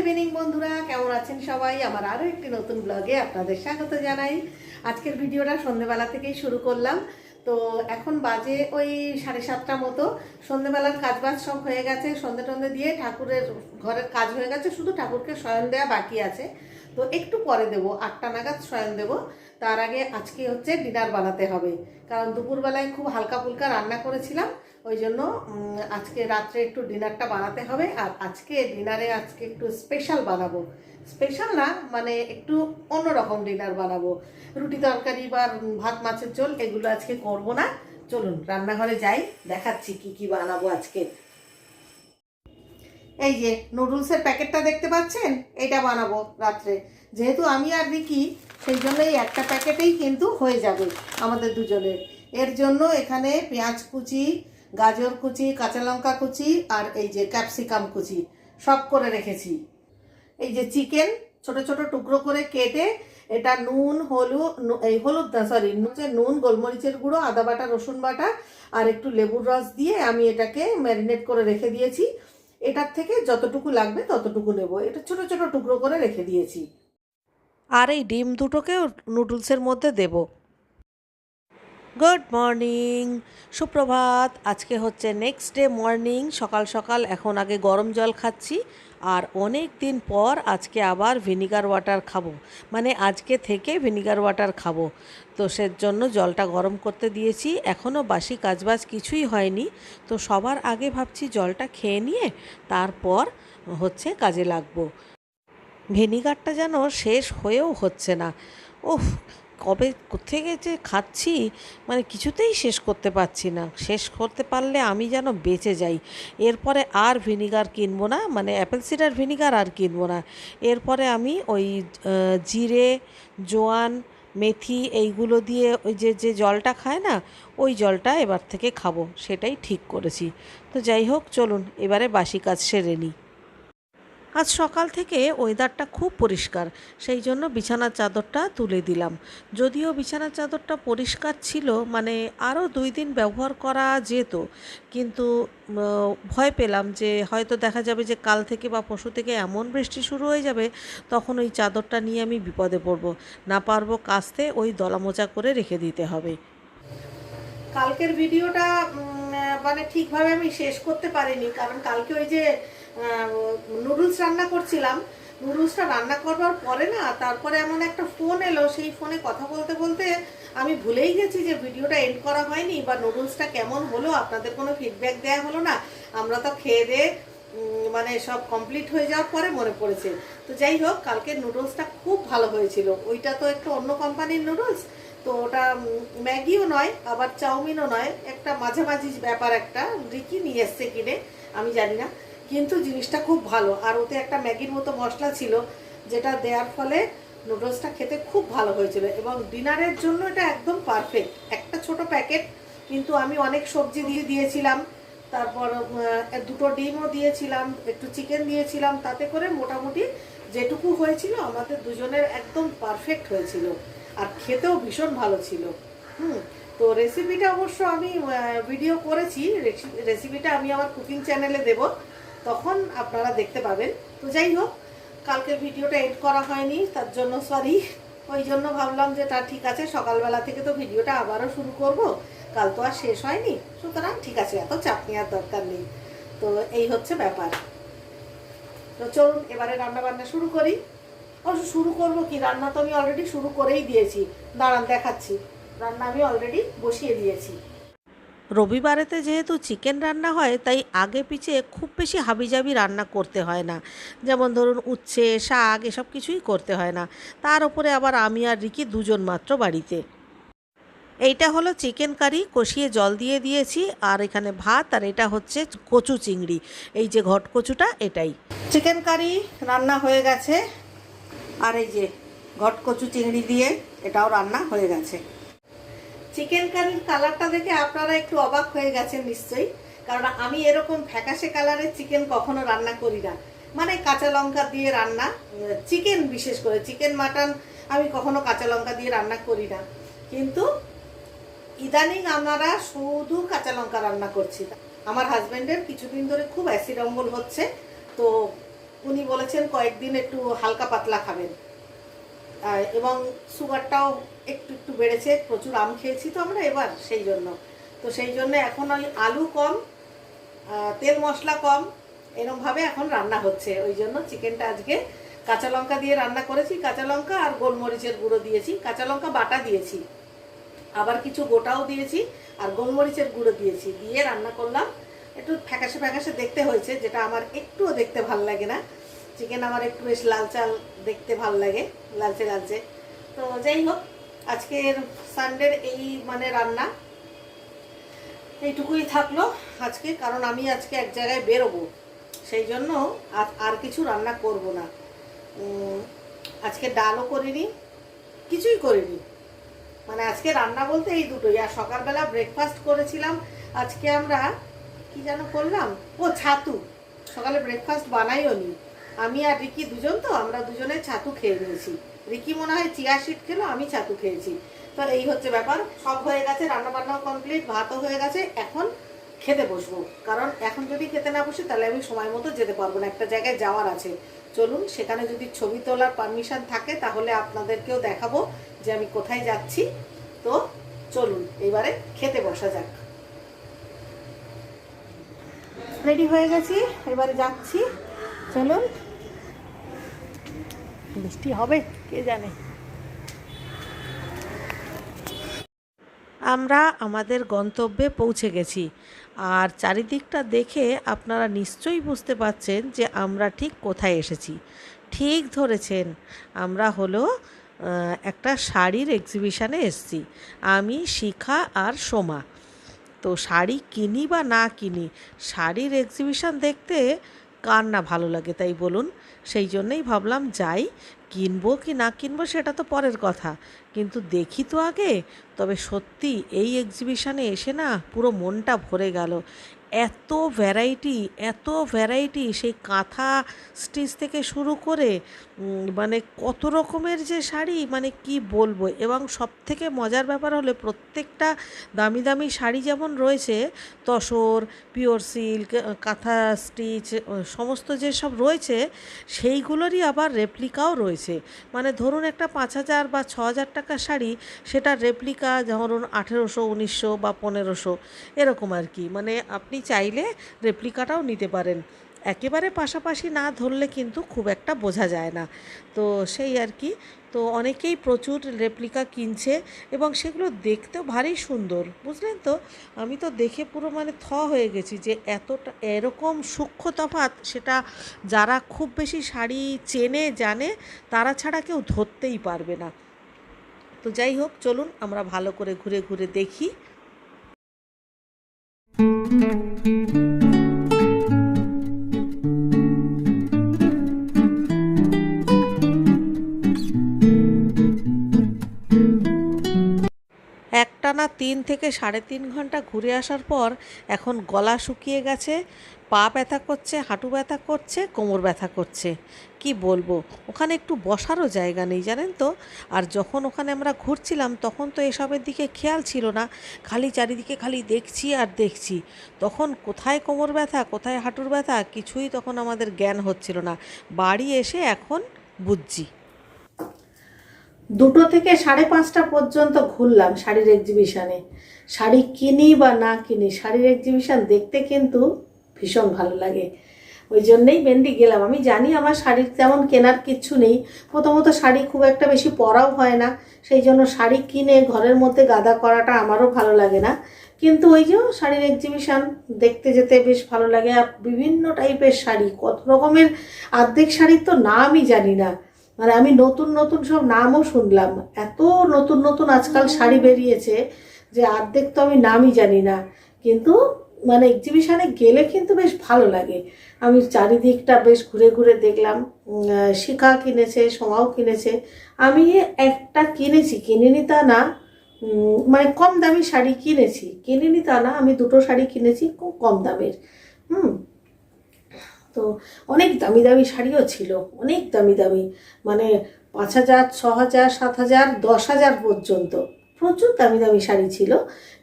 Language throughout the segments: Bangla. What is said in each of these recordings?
ইভিনিং বন্ধুরা। কেমন আছেন সবাই? আমার আরও একটি নতুন ব্লগে আপনাদের স্বাগত জানাই। আজকের ভিডিওটা সন্ধেবেলা থেকেই শুরু করলাম। তো এখন বাজে ওই সাড়ে সাতটা মতো। সন্ধেবেলার কাজবাজ সব হয়ে গেছে। সন্ধে টন্ধে দিয়ে ঠাকুরের ঘরের কাজ হয়ে গেছে। শুধু ঠাকুরকে শয়ন দেওয়া বাকি আছে। তো একটু পরে দেবো, আটটা নাগাদ শয়ন দেবো। তার আগে আজকে হচ্ছে ডিনার বানাতে হবে। কারণ দুপুরবেলায় খুব হালকা ফুলকা রান্না করেছিলাম, ওই জন্য আজকে রাত্রে একটু ডিনারটা বানাতে হবে। আর আজকে ডিনারে আজকে একটু স্পেশাল বানাবো। স্পেশাল না মানে একটু অন্যরকম ডিনার বানাবো। রুটি তরকারি বা ভাত, মাছের ঝোল এগুলো আজকে করব না। চলুন, রান্নাঘরে যাই, দেখাচ্ছি কি কি বানাবো আজকে। এই যে নুডলসের প্যাকেটটা দেখতে পাচ্ছেন? এটা বানাবো রাত্রে। যেহেতু আমি আর রিকি, সেই জন্য এই একটা প্যাকেটেই কিন্তু হয়ে যাবে আমাদের দুজনের। এর জন্য এখানে পেঁয়াজ কুচি, গাজর কুচি, কাঁচা লঙ্কা কুচি আর এই যে ক্যাপসিকাম কুচি সব করে রেখেছি। এই যে চিকেন, ছোট ছোট টুকরো করে কেটে এটা নুন, হলুদ এই হলুদ না সরি নুন গোলমরিচের গুঁড়ো, আদা বাটা, রসুন বাটা আর একটু লেবুর রস দিয়ে আমি এটাকে ম্যারিনেট করে রেখে দিয়েছি। এটার থেকে যতটুকু লাগবে ততটুকু নেব। এটা ছোট ছোট টুকরো করে রেখে দিয়েছি। আর এই ডিম দুটোকেও নুডলসের মধ্যে দেব। Good morning. সুপ্রভাত। আজকে হচ্ছে নেক্সট ডে মর্নিং সকাল সকাল এখন আগে গরম জল খাচ্ছি আর অনেক দিন পর আজকে আবার ভিনিগার ওয়াটার খাব। মানে আজকে থেকে ভিনিগার ওয়াটার খাব। তো সের জন্য জলটা গরম করতে দিয়েছি। এখনও বাসি কাজবাজ কিছুই হয়নি। তো সবার আগে ভাবছি জলটা খেয়ে নিয়ে তারপর হচ্ছে কাজে লাগবো। ভিনিগারটা যেন শেষ হয়েও হচ্ছে না। উফ কবে থেকে যে খাচ্ছি মানে কিছুতেই শেষ করতে পারছি না। শেষ করতে পারলে আমি যেন বেঁচে যাই। এরপরে আর ভিনিগার কিনবো না মানে অ্যাপেল সিডার ভিনিগার আর কিনবো না। এরপরে আমি ওই জিরে, জোয়ান, মেথি এইগুলো দিয়ে ওই যে যে জলটা খায় না, ওই জলটা এবার থেকে খাব, সেটাই ঠিক করেছি। তো যাই হোক, চলুন, এবারে বাসি কাজ সেরে নিই। আজ সকাল থেকে ওয়েদারটা খুব পরিষ্কার, সেই জন্য বিছানার চাদরটা তুলে দিলাম। যদিও বিছানার চাদরটা পরিষ্কার ছিল মানে আরও দুই দিন ব্যবহার করা যেত, কিন্তু ভয় পেলাম যে হয়তো দেখা যাবে যে কাল থেকে বা পরশু থেকে এমন বৃষ্টি শুরু হয়ে যাবে, তখন ওই চাদরটা নিয়ে আমি বিপদে পড়ব। না পারব কাস্তে ওই দলামোচা করে রেখে দিতে হবে। কালকের ভিডিওটা মানে ঠিকভাবে আমি শেষ করতে পারিনি, কারণ কালকে ওই যে নুডলস রান্না করছিলাম। নুডলসটা রান্না করবার পরে না, তারপরে এমন একটা ফোন এলো, সেই ফোনে কথা বলতে বলতে আমি ভুলেই গেছি যে ভিডিওটা এন্ড করা হয়নি বা নুডলসটা কেমন হলো, আপনাদের কোনো ফিডব্যাক দেওয়া হলো না। আমরা তো খেয়ে দিয়ে মানে সব কমপ্লিট হয়ে যাওয়ার পরে মনে পড়েছে। তো যাই হোক, কালকে নুডলসটা খুব ভালো হয়েছিল। ওইটা তো একটু অন্য কোম্পানির নুডলস তো ওটা ম্যাগিও নয়, আবার চাউমিনও নয়, একটা মাঝামাঝি ব্যাপার একটা, রিকি নিয়ে এসছে কিনে, আমি জানি না। কিন্তু জিনিসটা খুব ভালো। আর ওতে একটা ম্যাগির মতো মশলা ছিল, যেটা দেওয়ার ফলে নুডলসটা খেতে খুব ভালো হয়েছিল এবং ডিনারের জন্য এটা একদম পারফেক্ট একটা ছোট প্যাকেট, কিন্তু আমি অনেক সবজি দিয়ে দিয়েছিলাম। তারপর দুটো ডিমও দিয়েছিলাম, একটু চিকেন দিয়েছিলাম, তাতে করে মোটামুটি যেটুকু হয়েছিল আমাদের দুজনের একদম পারফেক্ট হয়েছিল। আর খেতেও ভীষণ ভালো ছিল। হুম, তো রেসিপিটা অবশ্য আমি ভিডিও করেছি। রেসি- রেসিপিটা আমি আমার কুকিং চ্যানেলে দেব। তখন আপনারা দেখতে পাবেন তো যাই হোক, কালকের ভিডিওটা এড করা হয়নি, তার জন্য সরি ওই জন্য ভাবলাম যে, তা ঠিক আছে, সকালবেলা থেকে তো ভিডিওটা আবারও শুরু করব। কাল তো আর শেষ হয়নি। সুতরাং ঠিক আছে, এত চাপ নেওয়ার দরকার নেই। তো এই হচ্ছে ব্যাপার। তো চলুন, এবারে রান্না বান্না শুরু করি। অবশ্য শুরু করব কি, রান্না তো আমি অলরেডি শুরু করেই দিয়েছি। দাঁড়ান, দেখাচ্ছি। রান্না আমি অলরেডি বসিয়ে দিয়েছি। রবিবারেতে যেহেতু চিকেন রান্না হয়, তাই আগে পিছে খুব বেশি হাবিজাবি রান্না করতে হয় না। যেমন ধরুন উচ্ছে, শাক এসব কিছুই করতে হয় না। তার উপরে আবার আমি আর রিকি দুজন মাত্র বাড়িতে। এইটা হলো চিকেন কারি, কষিয়ে জল দিয়ে দিয়েছি, আর এখানে ভাত, আর এটা হচ্ছে কচু চিংড়ি। এই যে ঘট কচুটা, এটাই। চিকেন কারি রান্না হয়ে গেছে, আর এই যে ঘট কচু চিংড়ি দিয়ে এটাও রান্না হয়ে গেছে। চিকেন কারির কালারটা দেখে আপনারা একটু অবাক হয়ে গেছেন নিশ্চয়ই, কারণ আমি এরকম ফ্যাকাশে কালারের চিকেন কখনো রান্না করি না। মানে কাঁচা লঙ্কা দিয়ে রান্না চিকেন বিশেষ করে চিকেন মাটন আমি কখনো কাঁচা লঙ্কা দিয়ে রান্না করি না। কিন্তু ইদানিং আমরা শুধু কাঁচা লঙ্কা রান্না করছি। আমার হাজব্যান্ডের কিছুদিন ধরে খুব অ্যাসিড অম্বল হচ্ছে, তো উনি বলেছেন কয়েকদিন একটু হালকা পাতলা খাবেন। এবং সুগারটাও একটু একটু বেড়েছে, প্রচুর আম খেয়েছি তো আমরা এবার সেই জন্য। তো সেই জন্য এখন ওই আলু কম তেল মশলা কম, এরমভাবে এখন রান্না হচ্ছে। ওই জন্য চিকেনটা আজকে কাঁচা লঙ্কা দিয়ে রান্না করেছি, কাঁচা লঙ্কা আর গোলমরিচের গুঁড়ো দিয়েছি। কাঁচা লঙ্কা বাটা দিয়েছি, আবার কিছু গোটাও দিয়েছি আর গোলমরিচের গুঁড়ো দিয়েছি। দিয়ে রান্না করলাম। একটু ফ্যাকাশে ফ্যাকাশে দেখতে হয়েছে, যেটা আমার একটুও দেখতে ভালো লাগে না। চিকেন আমার একটু বেশ লাল চাল দেখতে ভালো লাগে, লালচে লালচে। তো যাই হোক, আজকের সানডের এই মানে রান্না এইটুকুই থাকল আজকে, কারণ আমি আজকে এক জায়গায় বেরোবো। সেই জন্য আর কিছু রান্না করব না। আজকে ডালও করিনি, কিছুই করিনি। মানে আজকে রান্না বলতে এই দুটোই। আর সকালবেলা ব্রেকফাস্ট করেছিলাম, আজকে আমরা কি যেন করলাম? ও, ছাতু। সকালে ব্রেকফাস্ট বানাইও নি আমি আর রিকি দুজন তো, আমরা দুজনে ছাতু খেয়ে নিয়েছি। রিকি মনে হয় চিয়া শিট খেলো, আমি ছাতু খেয়েছি। তো এই হচ্ছে ব্যাপার। সব হয়ে গেছে রান্না বান্নাও কমপ্লিট ভাতও হয়ে গেছে। এখন খেতে বসবো। কারণ এখন যদি খেতে না বসি, তাহলে আমি সময় মতো যেতে পারব না। একটা জায়গায় যাওয়ার আছে। চলুন, সেখানে যদি ছবি তোলার পারমিশন থাকে, তাহলে আপনাদেরকেও দেখাবো যে আমি কোথায় যাচ্ছি। তো চলুন, এবারে খেতে বসা যাক। রেডি হয়ে গেছি? এবারে যাচ্ছি। চলুন। বৃষ্টি হবে, কে জানে? আমরা আমাদের গন্তব্যে পৌঁছে গেছি, আর চারিদিকটা দেখে আপনারা নিশ্চয়ই বুঝতে পারছেন যে আমরা ঠিক কোথায় এসেছি। ঠিক ধরেছেন, আমরা হলো একটা শাড়ির এক্সিবিশানে এসেছি, আমি, শিখা আর সোমা। তো শাড়ি কিনি বা না কিনি, শাড়ির এক্সিবিশান দেখতে কার না ভালো লাগে তাই বলুন। সেই জন্যেই ভাবলাম যাই, কিনবো কি না কিনবো সেটা তো পরের কথা। কিন্তু দেখি তো আগে, তবে সত্যি এই এক্সিবিশানে এসে না পুরো মনটা ভরে গেল। এত ভ্যারাইটি এত ভ্যারাইটি সেই কাঁথা স্টিচ থেকে শুরু করে মানে কত রকমের যে শাড়ি মানে কি বলব? এবং সব থেকে মজার ব্যাপার হলে প্রত্যেকটা দামি দামি শাড়ি যেমন রয়েছে, tussar pure silk kantha stitch সমস্ত যেসব রয়েছে, সেইগুলোরই আবার রেপ্লিকাও রয়েছে। মানে ধরুন একটা পাঁচ হাজার বা ছ হাজার টাকার শাড়ি, সেটার রেপ্লিকা ধরুন আঠেরোশো, উনিশশো বা পনেরোশো, এরকম আর কি। মানে আপনি চাইলে রেপ্লিকাটাও নিতে পারেন। একেবারে পাশাপাশি না ধরলে কিন্তু খুব একটা বোঝা যায় না। তো সেই আর কি। তো অনেকেই প্রচুর রেপ্লিকা কিনছে এবং সেগুলো দেখতেও ভারী সুন্দর, বুঝলেন তো? আমি তো দেখে পুরো মানে থ হয়ে গেছি যে এতটা, এরকম সূক্ষ্ম তফাৎ সেটা যারা খুব বেশি শাড়ি চেনে, জানে, তারা ছাড়া কেউ ধরতেই পারবে না। তো যাই হোক, চলুন আমরা ভালো করে ঘুরে ঘুরে দেখি। একটানা তিন থেকে সাড়ে তিন ঘণ্টা ঘুরে আসার পর এখন গলা শুকিয়ে গেছে। পা ব্যথা করছে, হাঁটু ব্যথা করছে, কোমর ব্যথা করছে। কি বলব? ওখানে একটু বসারও জায়গা নেই, জানেন তো? আর যখন ওখানে আমরা ঘুরছিলাম, তখন তো এসবের দিকে খেয়াল ছিল না। খালি চারিদিকে খালি দেখছি আর দেখছি। তখন কোথায় কোমর ব্যথা, কোথায় হাঁটুর ব্যথা, কিছুই তখন আমাদের জ্ঞান হচ্ছিল না। বাড়ি এসে এখন বুঝছি। দুটো থেকে সাড়ে পাঁচটা পর্যন্ত ঘুরলাম শাড়ির এক্সিবিশনে শাড়ি কিনি বা না কিনি, শাড়ির এক্সিবিশন দেখতে কিন্তু ভীষণ ভালো লাগে। ওই জন্যেই মেনলি গেলাম। আমি জানি আমার শাড়ির তেমন কেনার কিচ্ছু নেই। প্রথমত শাড়ি খুব একটা বেশি পরাও হয় না। সেই জন্য শাড়ি কিনে ঘরের মধ্যে গাদা করাটা আমারও ভালো লাগে না। কিন্তু ওই যে শাড়ির এক্সিবিশন দেখতে যেতে বেশ ভালো লাগে। আর বিভিন্ন টাইপের শাড়ি, কত রকমের আর্ধেক শাড়ির তো নামই জানি না। মানে আমি নতুন নতুন সব নামও শুনলাম। এত নতুন নতুন আজকাল শাড়ি বেরিয়েছে যে আর্ধেক তো আমি নামই জানি না। কিন্তু মানে এক্সিবিশনে গেলে কিন্তু বেশ ভালো লাগে। আমি চারিদিকটা বেশ ঘুরে ঘুরে দেখলাম। শিখা কিনেছে সোমাও কিনেছে। আমি একটা কিনেছি, কিনিনি তা না মানে কম দামি শাড়ি কিনেছি। কিনিনি তা না, আমি দুটো শাড়ি কিনেছি, খুব কম দামের। হুম। তো অনেক দামি দামি শাড়িও ছিল, অনেক দামি দামি। মানে পাঁচ হাজার, ছ হাজার, সাত হাজার, দশ হাজার পর্যন্ত। প্রচুর দামি দামি শাড়ি ছিল,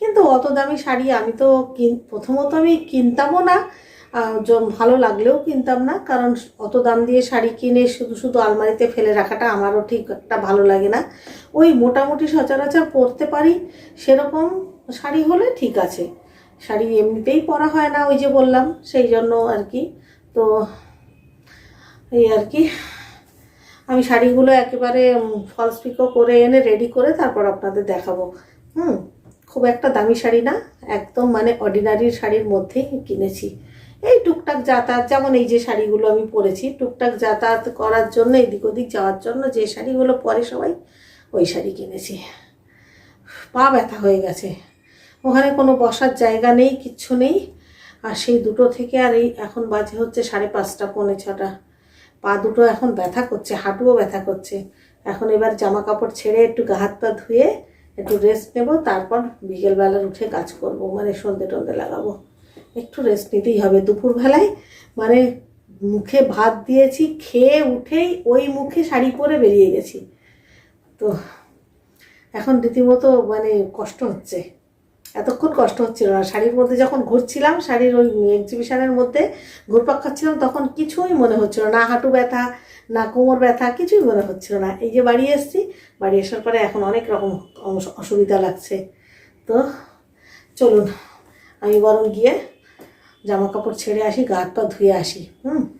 কিন্তু অত দামি শাড়ি আমি তো কিন, প্রথমত আমি কিনতামও না ভালো লাগলেও কিনতাম না, কারণ অত দাম দিয়ে শাড়ি কিনে শুধু শুধু আলমারিতে ফেলে রাখাটা আমারও ঠিক একটা ভালো লাগে না। ওই মোটামুটি সচরাচর পরতে পারি, সেরকম শাড়ি হলে ঠিক আছে। শাড়ি এমনিতেই পরা হয় না, ওই যে বললাম, সেই জন্য আর কি। তো এই আর কি। আমি শাড়িগুলো একেবারে ফলস পিকো করে এনে রেডি করে তারপর আপনাদের দেখাবো। হুম, খুব একটা দামি শাড়ি না, একদম মানে অর্ডিনারি শাড়ির মধ্যেই কিনেছি। এই টুকটাক যাতায়াত, যেমন এই যে শাড়িগুলো আমি পরেছি, টুকটাক যাতায়াত করার জন্য, এদিক ওদিক যাওয়ার জন্য যে শাড়িগুলো পরে সবাই, ওই শাড়ি কিনেছি। পা ব্যথা হয়ে গেছে। ওখানে কোনো বসার জায়গা নেই, কিচ্ছু নেই। আর সেই দুটো থেকে আর এই এখন বাজে হচ্ছে সাড়ে পাঁচটা, পৌনে ছটা। পা দুটো এখন ব্যথা করছে, হাঁটুও ব্যথা করছে। এখন এবার জামা কাপড় ছেড়ে একটু গা হাত পা ধুয়ে একটু রেস্ট নেব, তারপর বিকেলবেলার উঠে কাজ করব মানে সন্ধে টন্ধে লাগাবো। একটু রেস্ট নিতেই হবে। দুপুরবেলায় মানে মুখে ভাত দিয়েছি, খেয়ে উঠেই ওই মুখে শাড়ি পরে বেরিয়ে গেছি। তো এখন রীতিমতো মানে কষ্ট হচ্ছে। এতক্ষণ কষ্ট হচ্ছিল না। শাড়ির মধ্যে যখন ঘুরছিলাম, শাড়ির ওই এক্সিবিশনের মধ্যে ঘুরপাক খাচ্ছিলাম, তখন কিছুই মনে হচ্ছিল না। হাঁটু ব্যথা, না কোমর ব্যথা, কিছুই মনে হচ্ছিল না। এই যে বাড়ি এসেছি, বাড়ি আসার পরে এখন অনেক রকম অস- অসুবিধা লাগছে। তো চলুন, আমি বরং গিয়ে জামা কাপড় ছেড়ে আসি, গা হাত পা ধুয়ে আসি, হুম?